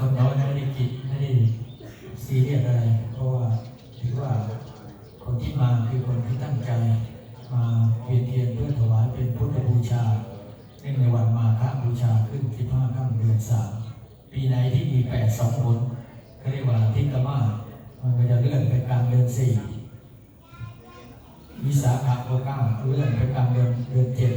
คนน้อยไม่ได้กินไม่ได้ซีเรียสอะไร เพราะว่าถือว่าคนที่มาคือคนที่ตั้งใจ มาเวียนเทียนเพื่อถวายเป็นพุทธบูชาเนื่ในวันมาฆบูชาขึ้นที่ห้าข้ามเดือนสามปีไหนที่มีแปดสองคนเรียกว่าทิกมามันก็จะเลื่อนไปกลางเดือนสี่มีสาขาบูชาเลื่อนไปกลางเดือนเดือนเจ็ด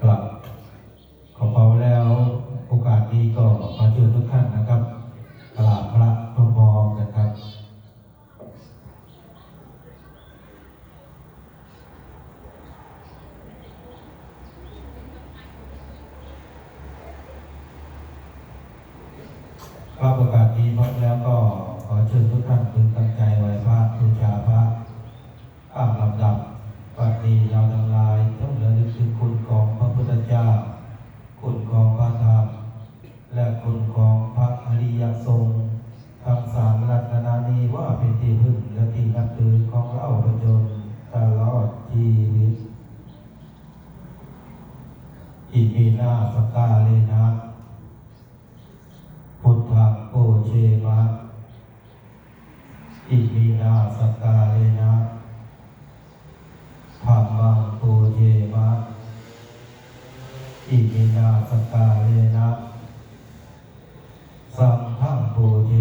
ครับขอบคุณแล้วโอกาสนี้ก็ขอเชิญทุกท่านนะครับกราบพระพรอมกันครับพระบโอกาสนี้พอแล้วก็ ขอเชิญทุกท่านพึงตั้งใจไหว้พระบูชาพระตามลำดับ สกาเลนะสัมภงโพเท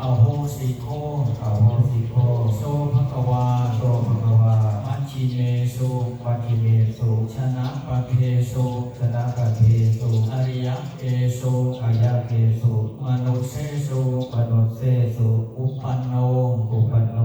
อโหสิโกอโหสิโกโสภะวาโสภะวามัชชิเมสุปัจฉิเมสุชนะปะเพสุชนะปะเพสุอริยะเกสอริยะเกสุมนุเสสุมนุเสสุอุปันโนอุปันโน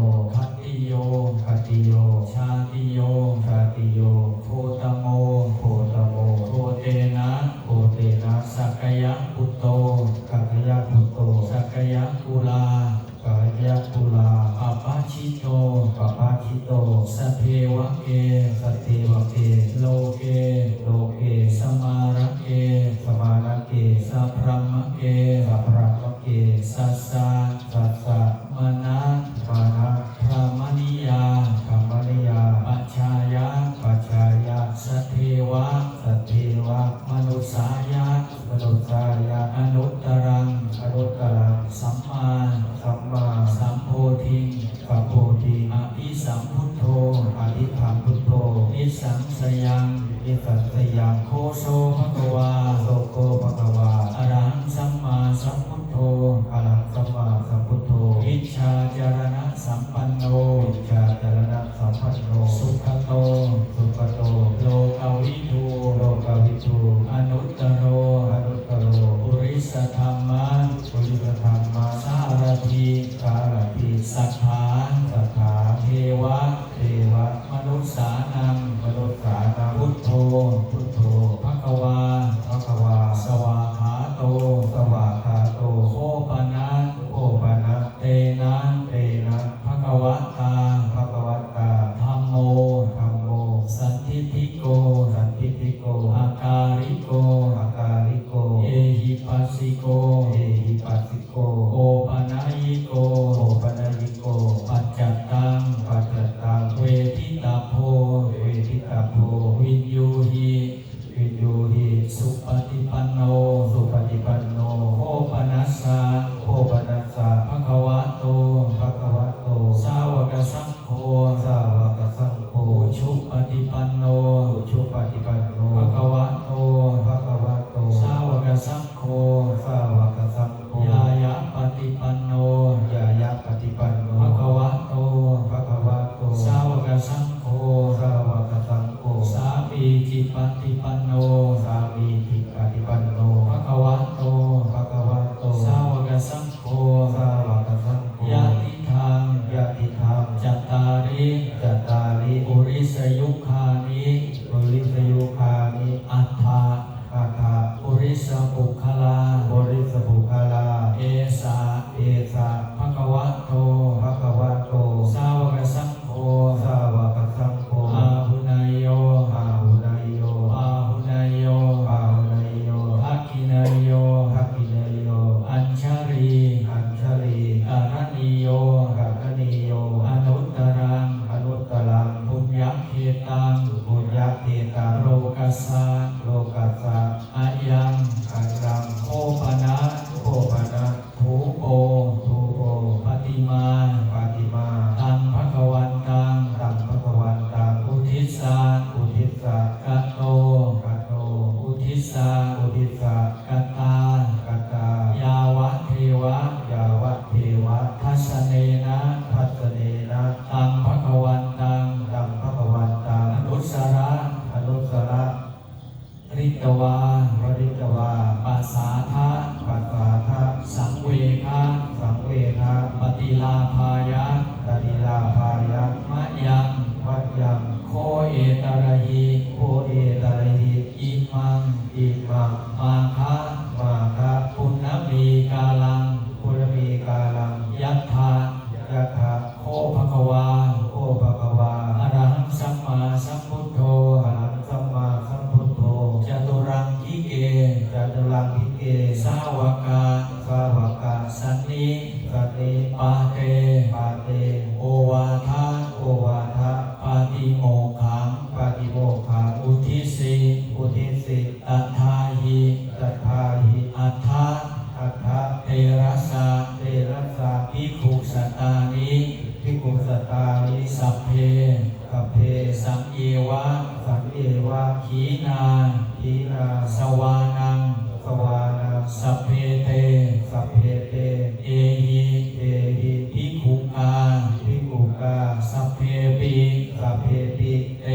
啊啊！ สัพเพปีสัพเพปีเต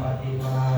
ปฏิา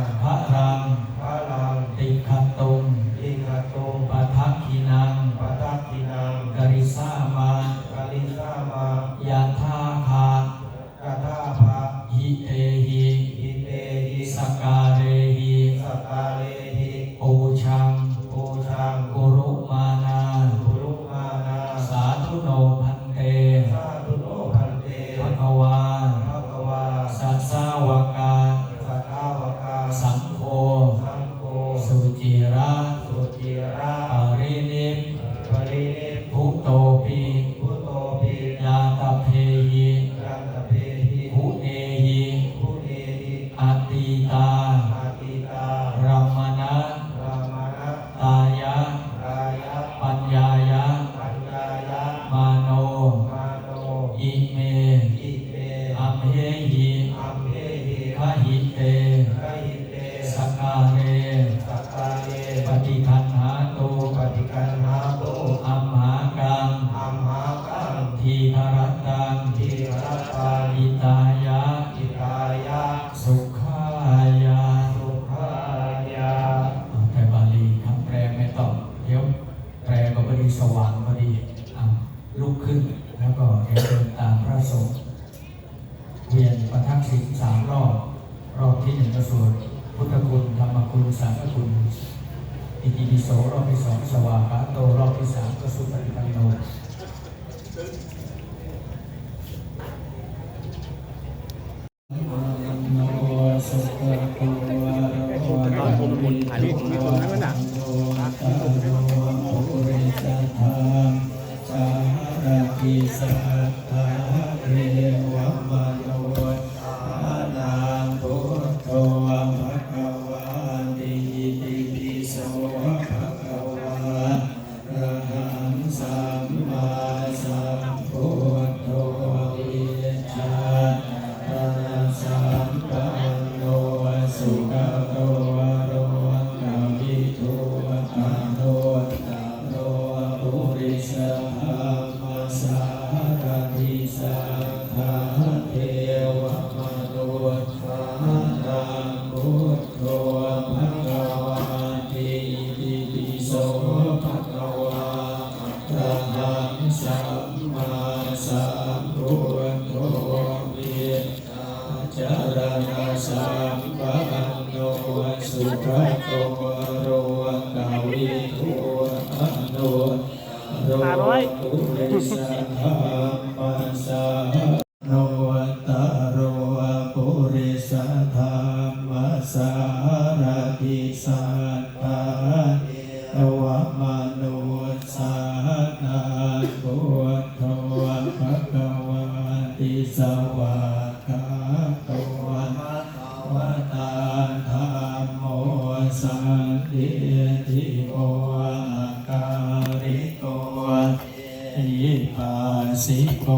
Jadi. สิโก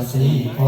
สสิโ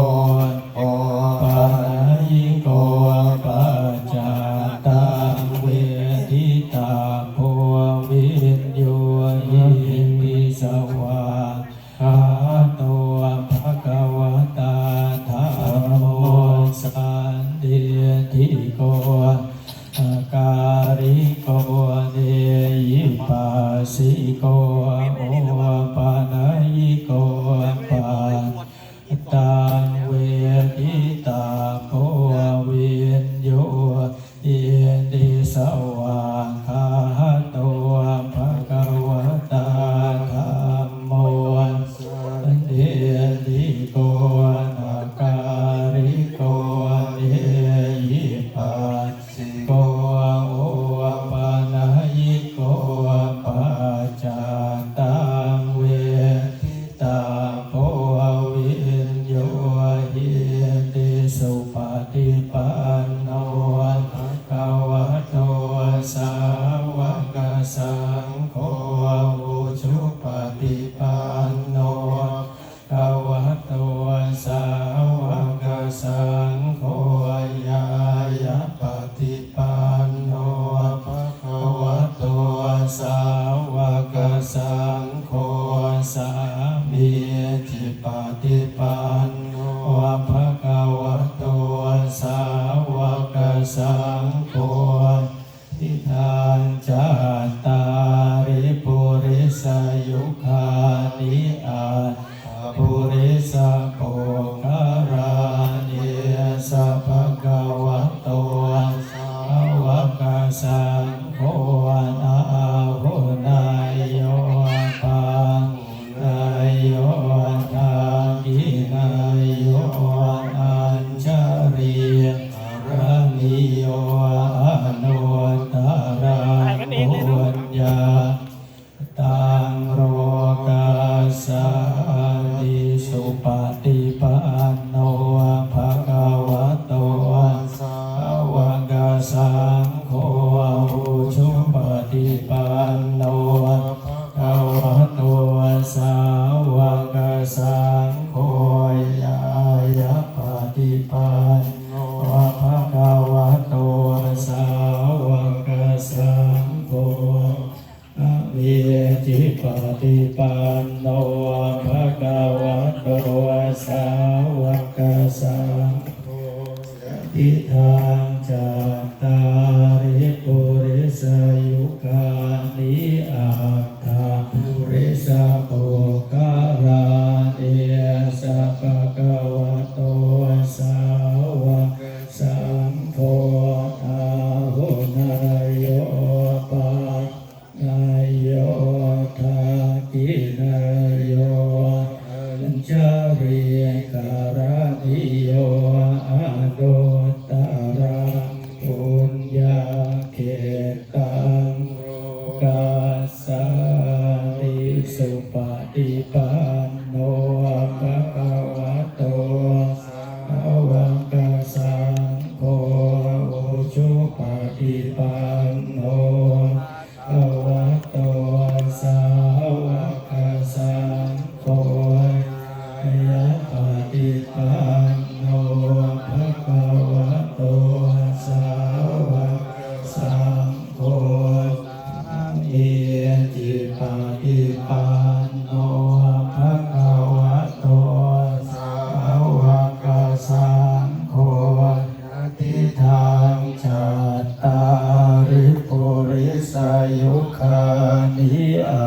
นิอา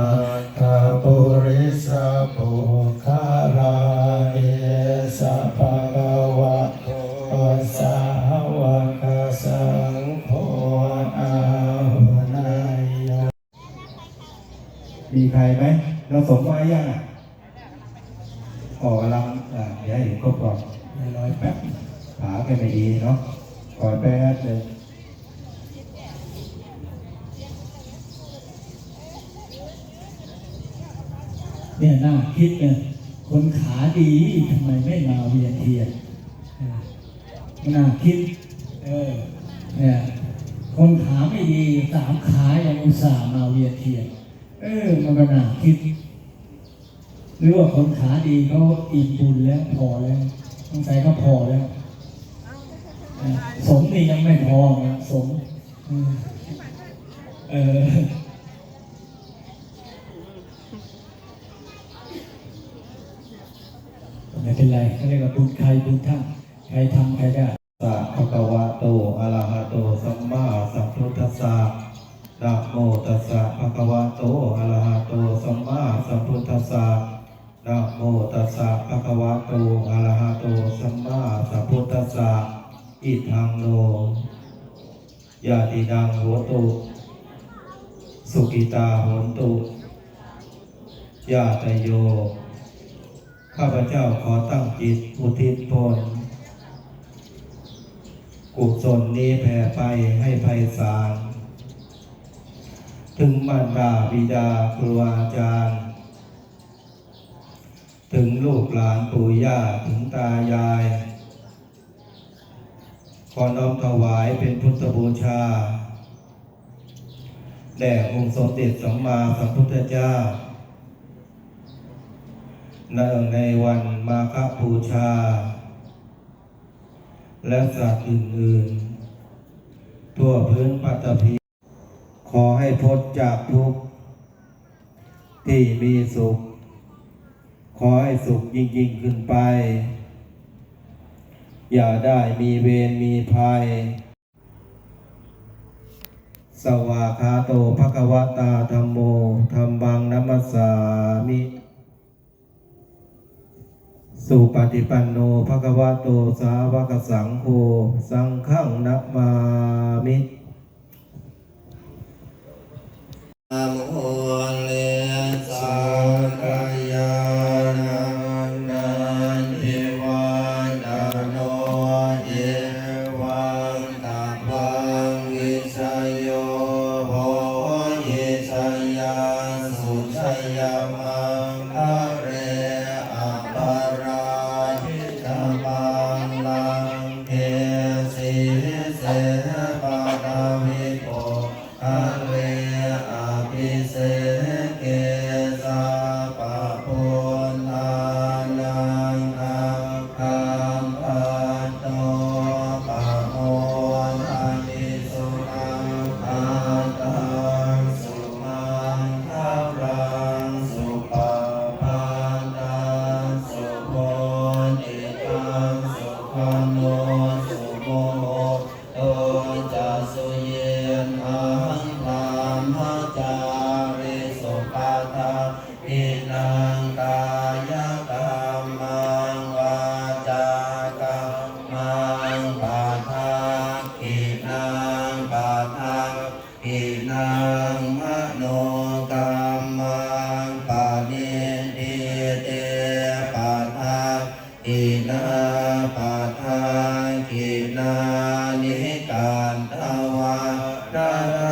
คาปุริสปุคาราเอสะภะคะวะโตสาวกสังโฆอาหุนายมีใครไหมเราสมไว้ยังอะออกกำลังอ่าเดี๋ยวให้เห็นครบก่อนไม่ร้อยแป๊บขาแกไม่ดีเนาะขอแป๊บเลย เนี่ยน่าคิดเนี่ยคนขาดีทำไมไม่มาเวียนเทียนเออน่าคิด เออเนี่ยคนขาไม่ดีสามขายังอุตส่าห์มาเวียนเทียน เออ มันก็น่าคิด หรือว่าคนขาดีเขา อิ่มบุญแล้วพอแล้วสงสัยเขาพอแล้วสมนี่ยังไม่พอนะสมเออออไม่เป็นไรเขาเรียกว่าบุญใครบุญท่านใครทำใครได้สะภะคะวะโตอะระหะโตสัมมาสัมพุทธัสสะนะโมตัสสะภะคะวะโตอะระหะโตสัมมาสัมพุทธัสสะ นะโมตัสสะภะคะวะโตอะระหะโตสัมมาสัมพุทธัสสะอิทังโนยาติดังโหตุ สุกิตาโหตุยาตโย ข้าพเจ้าขอตั้งจิตอุทิศผลกุศลนี้แผ่ไปให้ไพศาล ถึงมารดาบิดาครูอาจารย์ ถึงลูกหลานปู่ย่าถึงตายายขอน้อมถวายเป็นพุทธบูชา แด่องค์สมเด็จสัมมาสัมพุทธเจ้าเนื่องในวันมาฆบูชา และสัตว์อื่นๆ ทั่วพื้นปัตตภีขอให้พ้นจากทุกข์ที่มีสุข ขอให้สุขยิ่งยิ่งๆขึ้นไป อย่าได้มีเวรมีภัย สวากขาโตภะคะวตาธรรมโมธรรมังนัมสสามิ สุปฏิปันโนภะคะวโตสาวกสังโฆสังฆังนะมามินะโมเลสังกายา วะระ